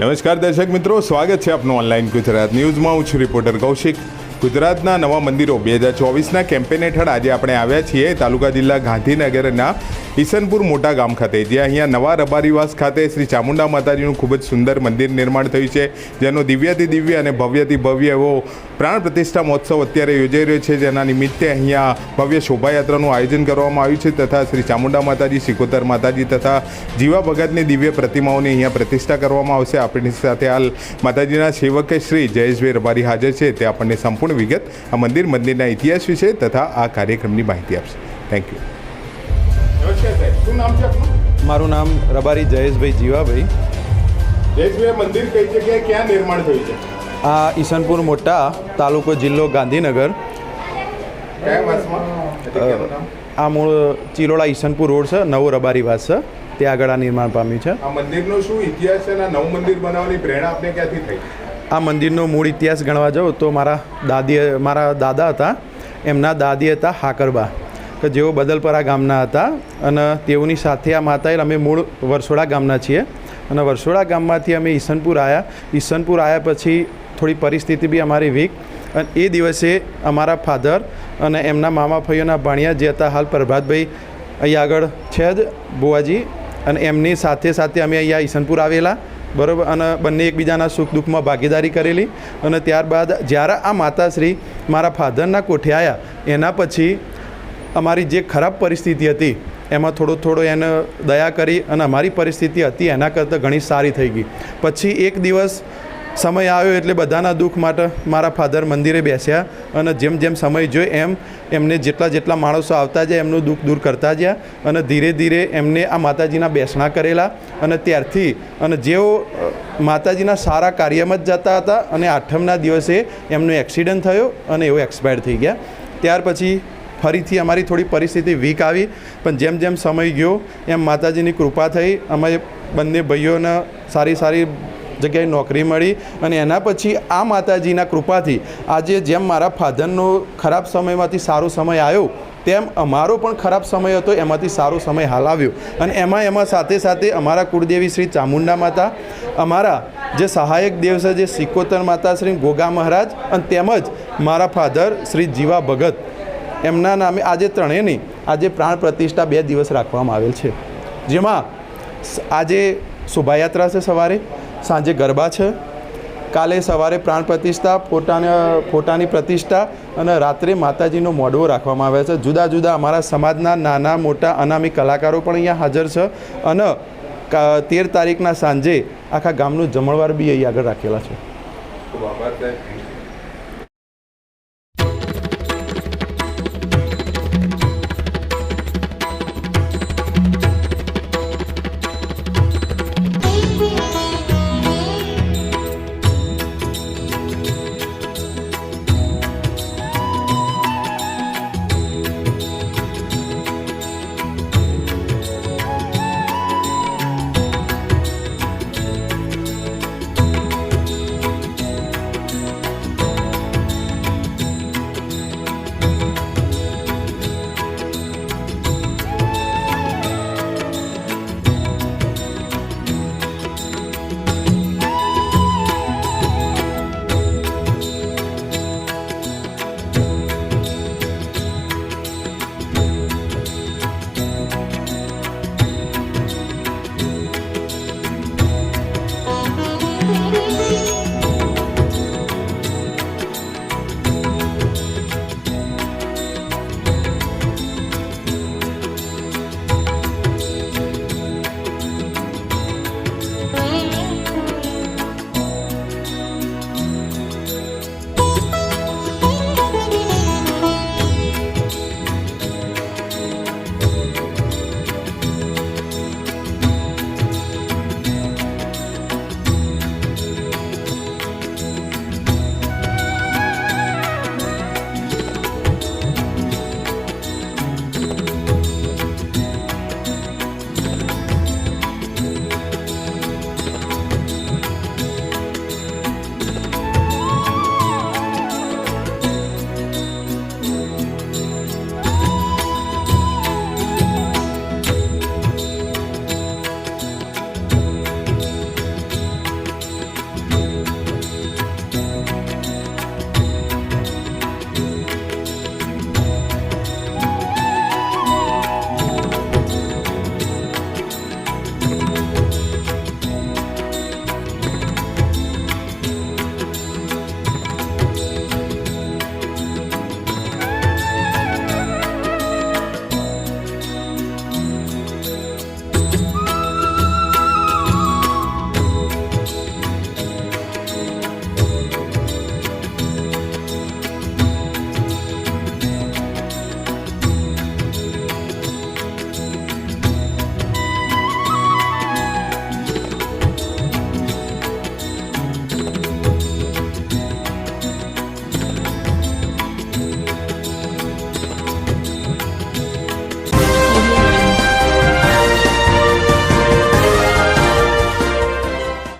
નમસ્કાર દર્શક મિત્રો, સ્વાગત છે આપનું ઓનલાઈન ગુજરાત ન્યૂઝમાં. હું છું રિપોર્ટર કૌશિક. ગુજરાતના નવા મંદિરો બે હજાર ચોવીસના કેમ્પેન હેઠળ આજે આપણે આવ્યા છીએ. તાલુકા જિલ્લા ગાંધીનગરના ઈસનપુર મોટા ગામ ખાતે જ્યાં અહીંયા નવા રબારીવાસ ખાતે શ્રી ચામુંડા માતાજીનું ખૂબ જ સુંદર મંદિર નિર્માણ થયું છે, જેનો દિવ્યથી દિવ્ય અને ભવ્યથી ભવ્ય એવો પ્રાણ પ્રતિષ્ઠા મહોત્સવ અત્યારે યોજાઈ રહ્યો છે, જેના નિમિત્તે અહીંયા ભવ્ય શોભાયાત્રાનું આયોજન કરવામાં આવ્યું છે, તથા શ્રી ચામુંડા માતાજી, સિકોતર માતાજી તથા જીવા ભગતની દિવ્ય પ્રતિમાઓની અહીંયા પ્રતિષ્ઠા કરવામાં આવશે. આપણી સાથે હાલ માતાજીના સેવક શ્રી જયેશભાઈ રબારી હાજર છે, તે આપણને સંપૂર્ણ વિગત આ મંદિર મંદિરના ઇતિહાસ વિશે તથા આ કાર્યક્રમની માહિતી આપશે. થેન્ક યુ મારું નામ રબારી જયેશભાઈ જીવાભાઈ. જયેશભાઈ મંદિર કઈ જગ્યાએ ક્યાં નિર્માણ થયું છે? આ ઈસનપુર મોટા તાલુકો જિલ્લો ગાંધીનગર? આ મૂળ ચિલોડા ઈસનપુર રોડ છે નવો રબારી વાસ છે ત્યાં આગળ આ નિર્માણ પામ્યું છે. આ મંદિરનો શું ઇતિહાસ છે અને નવું મંદિર બનાવવાની પ્રેરણા આપને ક્યાંથી થઈ? આ મંદિરનો મૂળ ઇતિહાસ ગણવા જાઉં તો મારા દાદી મારા દાદા હતા એમના દાદી હતા હાકરબા. કે જેઓ બદલપરા ગામના હતા અને તેઓની સાથે આ માતાએ અમે મૂળ વરસોડા ગામના છીએ. અને વરસોડા ગામમાંથી અમે ઈસનપુર આવ્યા ઈસનપુર આવ્યા પછી થોડી પરિસ્થિતિ બી અમારી વીક. અને એ દિવસે અમારા ફાધર અને એમના મામા ભાઈઓના ભાણિયા જે હતા, હાલ પ્રભાતભાઈ અહીંયા આગળ છે જ, બુવાજી. અને એમની સાથે સાથે અમે અહીંયા ઈસનપુર આવેલા. બરાબર? અને બંને એકબીજાના સુખ દુઃખમાં ભાગીદારી કરેલી. અને ત્યારબાદ જ્યારે આ માતાશ્રી મારા ફાધરના કોઠે આવ્યા એના પછી અમારી જે ખરાબ પરિસ્થિતિ હતી, એમાં થોડો થોડો એને દયા કરી અને અમારી પરિસ્થિતિ હતી એના કરતાં ઘણી સારી થઈ ગઈ. પછી એક દિવસ સમય આવ્યો એટલે બધાના દુઃખ માટે મારા ફાધર મંદિરે બેસ્યા અને જેમ જેમ સમય જોયો એમ એમને જેટલા જેટલા માણસો આવતા જાય એમનું દુઃખ દૂર કરતા ગયા અને ધીરે ધીરે એમને આ માતાજીના બેસણા કરેલા અને ત્યારથી અને જેઓ માતાજીના સારા કાર્યમાં જ જતા હતા અને આઠમના દિવસે એમનો એક્સિડન્ટ થયો અને એઓ એક્સપાયર થઈ ગયા. ત્યાર પછી ફરીથી અમારી થોડી પરિસ્થિતિ વીક આવી, પણ જેમ જેમ સમય ગયો, એમ માતાજીની કૃપા થઈ, અમે બંને ભાઈઓને સારી સારી જગ્યાએ નોકરી મળી અને એના પછી આ માતાજીના કૃપાથી આજે જેમ મારા ફાધરનો ખરાબ સમયમાંથી સારો સમય આવ્યો, તેમ અમારો પણ ખરાબ સમય હતો, એમાંથી સારો સમય હાલ આવ્યો. અને એમાં એમાં સાથે સાથે અમારા કુળદેવી શ્રી ચામુંડા માતા, અમારા જે સહાયક દેવ છે, જે સિકોતર માતા શ્રી ગોગા મહારાજ, અને તેમજ મારા ફાધર શ્રી જીવા ભગત. એમના નામે આજે ત્રણેયની આજે પ્રાણ પ્રતિષ્ઠા બે દિવસ રાખવામાં આવેલ છે. જેમાં આજે શોભાયાત્રા છે સવારે, સાંજે ગરબા છે, કાલે સવારે પ્રાણ પ્રતિષ્ઠા, પોતાના ફોટાની પ્રતિષ્ઠા અને રાત્રે માતાજીનો મોડવો રાખવામાં આવે છે. જુદા જુદા અમારા સમાજના નાના, મોટા, અનામી કલાકારો પણ અહીંયા હાજર છે અને તેર તારીખના સાંજે આખા ગામનું જમણવાર બી અહીં આગળ રાખેલા છે.